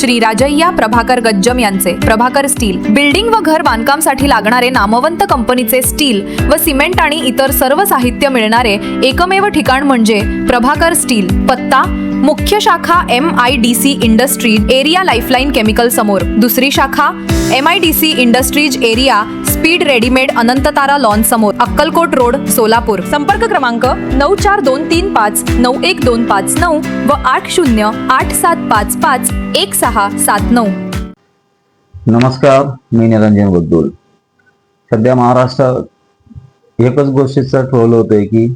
श्री राजय्या प्रभाकर गज्जम यांचे. Prabhakar steel. Building व घर बांधकामसाठी लागणारे नामवंत कंपनीचे स्टील व सिमेंट आणि इतर सर्व साहित्य मिळणारे एकमेव ठिकाण म्हणजे प्रभाकर स्टील. पत्ता मुख्य शाखा M I D C industries area lifeline chemical समोर. दुसरी शाखा M I D C industries area speed readymade Anantatara lawn समोर. अक्कलकोट रोड सोलापूर. संपर्क क्रमांक नऊ चार दोन तीन पाच नऊ एक दोन पाच नऊ व आठ शून्य आठ सात पाच पाच एक सहा सात नऊ. नमस्कार मी निरंजन बुद्दुल सध्या महाराष्ट्रात एकच गोष्टीचं ट्रोल होतोय की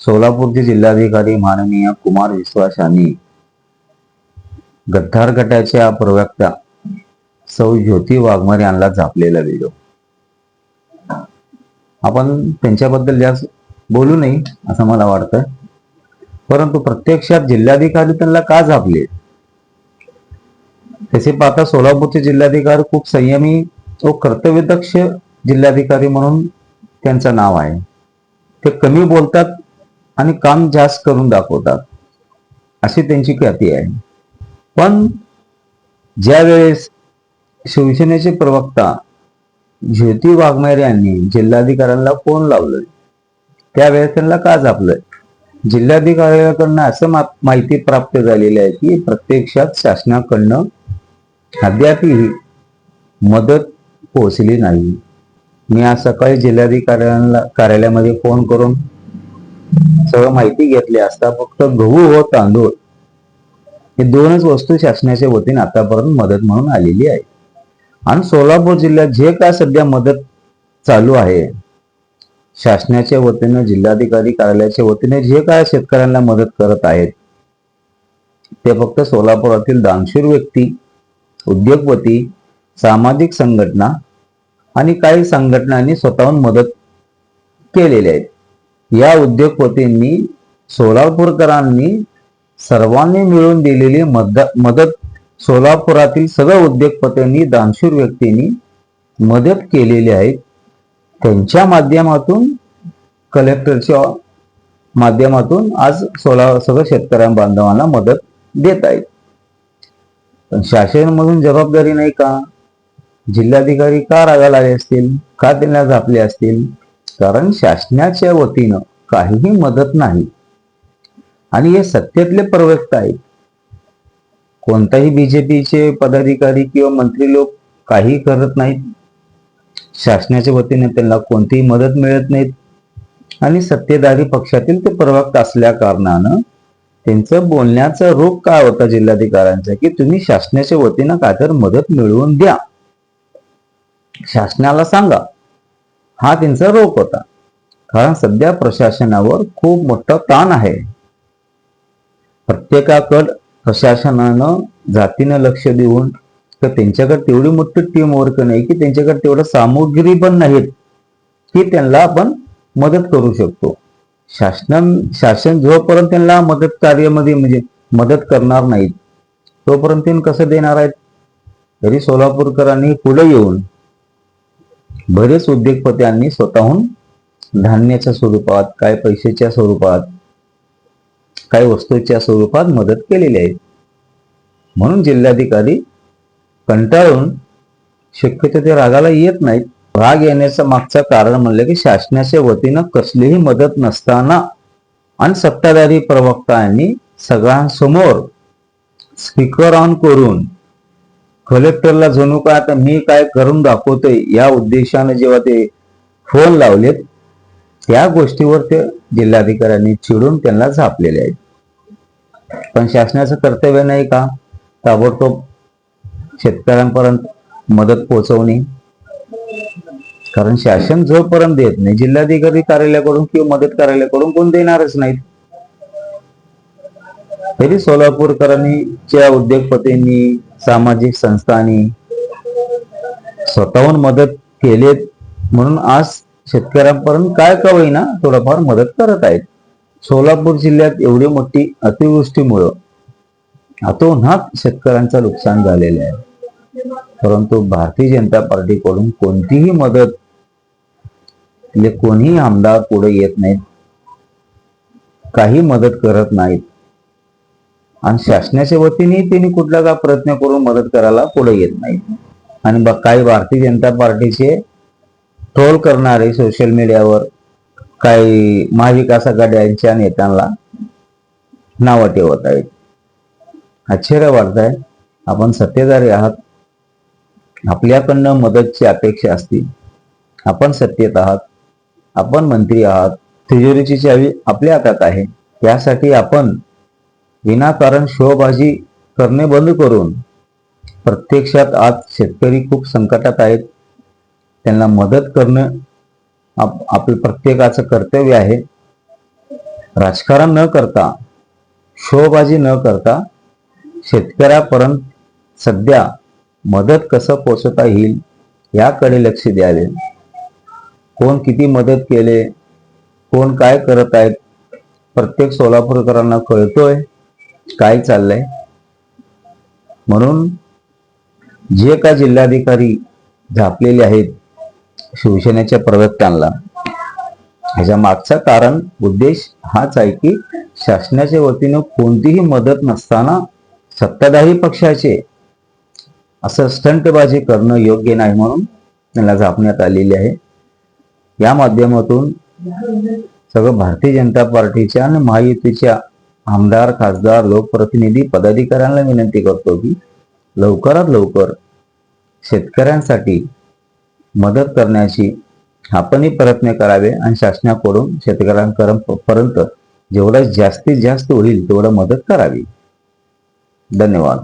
सोलापूरचे जिल्हाधिकारी माननीय कुमार विश्वास यांनी गद्दार गटाच्या प्रवक्त्या सौ ज्योती वाघमारे यांना झापलेला व्हिडिओ आपण त्यांच्याबद्दल जास्त बोलू नये असं मला वाटतं. परंतु प्रत्यक्षात जिल्हाधिकारी त्यांना का झापले? तसे पाहता सोलापूरचे जिल्हाधिकारी खूप संयमी व कर्तव्यदक्ष जिल्हाधिकारी म्हणून त्यांचं नाव आहे. ते कमी बोलतात आणि काम जास्त करून दाखवतात. अशी त्यांची ख्याती आहे. पण ज्या वेळेस शिवसेनेचे प्रवक्ता ज्योती वाघमेरे यांनी जिल्हाधिकाऱ्यांना फोन लावलं त्यावेळेस त्यांना का झापलं? जिल्हाधिकाऱ्याकडनं असं माहिती प्राप्त झालेली आहे की प्रत्यक्षात शासनाकडनं अद्यापही मदत पोहोचली नाही. मी आज सकाळी जिल्हाधिकाऱ्यांना कार्यालयामध्ये फोन करून सगळं माहिती घेतली असता फक्त गहू व तांदूळ हे दोनच वस्तू शासनाच्या वतीने आतापर्यंत मदत म्हणून आलेली आहे. आणि सोलापूर जिल्ह्यात जे काय सध्या मदत चालू आहे शासनाच्या वतीनं जिल्हाधिकारी कार्यालयाच्या वतीने जे काय शेतकऱ्यांना मदत करत आहेत ते फक्त सोलापुरातील दानशूर व्यक्ती उद्योगपती सामाजिक संघटना आणि काही संघटनांनी स्वतःहून मदत केलेली आहे या उद्योगपतींनी सोलापूरकरांनी सर्वांनी मिळून दिलेली मद मदत सोलापुरातील सगळ्या उद्योगपतींनी दानशूर व्यक्तींनी मदत केलेली आहे. त्यांच्या माध्यमातून कलेक्टरच्या माध्यमातून आज सोला सगळं शेतकऱ्या बांधवांना मदत देत आहेत. पण शासनामधून जबाबदारी नाही का? जिल्हाधिकारी का रागाला आले असतील? का त्यांना झापले असतील? कारण शासनाच्या वतीनं काहीही मदत नाही. आणि हे सत्तेतले प्रवक्ता आहेत. कोणताही बीजेपीचे पदाधिकारी किंवा मंत्री लोक काही करत नाहीत. शासनाच्या वतीने त्यांना कोणतीही मदत मिळत नाहीत. आणि सत्तेधारी पक्षातील ते प्रवक्ता असल्या कारणानं त्यांचं बोलण्याचा रूप काय होता जिल्हाधिकाऱ्यांचा? की तुम्ही शासनाच्या वतीनं काय तर मदत मिळवून द्या. शासनाला सांगा. हा त्यांचा रोग होता. कारण सध्या प्रशासनावर खूप मोठा ताण आहे. प्रत्येकाकड प्रशासनानं जातीनं लक्ष देऊन तर त्यांच्याकडे तेवढी मोठी टीम वर्क नाही की त्यांच्याकडे तेवढं सामुग्री पण नाहीत की त्यांना आपण मदत करू शकतो. शासन शासन जोपर्यंत त्यांना मदत कार्यामध्ये म्हणजे मदत करणार नाहीत तोपर्यंत कसं देणार आहेत? तरी सोलापूरकरांनी पुढे येऊन बरेच उद्योगपत्यांनी स्वतःहून धान्याच्या स्वरूपात काय पैशाच्या स्वरूपात काय वस्तूच्या स्वरूपात मदत केलेली आहे. म्हणून जिल्हाधिकारी कंटाळून शक्यतो ते रागाला येत नाहीत. राग येण्याचं मागचं कारण म्हणलं की शासनाच्या वतीनं कसलीही मदत नसताना आणि सत्ताधारी प्रवक्तांनी सगळ्यांसमोर स्पीकर ऑन करून कलेक्टरला जणू काय आता मी काय करून दाखवतोय या उद्देशाने जेव्हा ते फोन लावलेत त्या गोष्टीवर ते जिल्हाधिकाऱ्यांनी चिडून त्यांना झापलेले आहेत. पण शासनाचं कर्तव्य नाही का ताबडतोब शेतकऱ्यांपर्यंत मदत पोहोचवणे? कारण शासन जोपर्यंत देत नाही जिल्हाधिकारी कार्यालयाकडून किंवा मदत कार्यालयाकडून कोण देणारच नाहीत. तरी सोलापूरकरांनी च्या उद्योगपतींनी सामाजिक संस्थांनी स्वतःहून मदत केलेत. म्हणून आज शेतकऱ्यांपर्यंत काय का होईना थोडंफार मदत करत आहेत. सोलापूर जिल्ह्यात एवढी मोठी अतिवृष्टीमुळं अतोनात शेतकऱ्यांचं नुकसान झालेलं आहे. परंतु भारतीय जनता पार्टीकडून कोणतीही मदत म्हणजे कोणीही आमदार पुढे येत नाहीत. काही मदत करत नाहीत. आणि शासनाच्या वतीने त्यांनी कुठला का प्रयत्न करून मदत करायला पुढे येत नाही. आणि बघ काही भारतीय जनता पार्टीचे ट्रोल करणारे सोशल मीडियावर काही महाविकास आघाड्यांच्या नेत्यांना नावं ठेवत आहेत. आश्चर्य वाटत आहे आपण सत्तेधारी आहात. आपल्याकडनं मदतची अपेक्षा असते. आपण सत्तेत आहात. आपण मंत्री आहात. तिजोरीची चावी आपल्या हातात आहे. त्यासाठी आपण विनाकारण शोबाजी करणे बंद करून प्रत्यक्षात आज शेतकरी खूप संकटात आहेत. त्यांना मदत करणं आप आपलं प्रत्येकाचं कर्तव्य आहे. राजकारण न करता शोबाजी न करता शेतकऱ्यापर्यंत सध्या मदत कसं पोचवता येईल याकडे लक्ष द्यावे. कोण किती मदत केले कोण काय करत आहेत प्रत्येक सोलापूरकरांना कळतोय. काय चाललंय? म्हणून जे का जिल्हाधिकारी झापलेले आहेत शिवसेनेच्या प्रवक्त्यांना ह्याच्या मागचा कारण उद्देश हाच आहे की शासनाच्या वतीनं कोणतीही मदत नसताना सत्ताधारी पक्षाचे असं स्टंटबाजी करणं योग्य नाही म्हणून त्यांना झापण्यात आलेली आहे. या माध्यमातून सगळं भारतीय जनता पार्टीच्या आणि महायुतीच्या आमदार खासदार लोकप्रतिनिधी पदाधिकाऱ्यांना विनंती करतो की लवकरात लवकर शेतकऱ्यांसाठी मदत करण्याची आपणही प्रयत्न करावे आणि शासनाकडून शेतकऱ्यांपर्यंत जेवढं जास्तीत जास्त होईल तेवढं मदत करावी. धन्यवाद.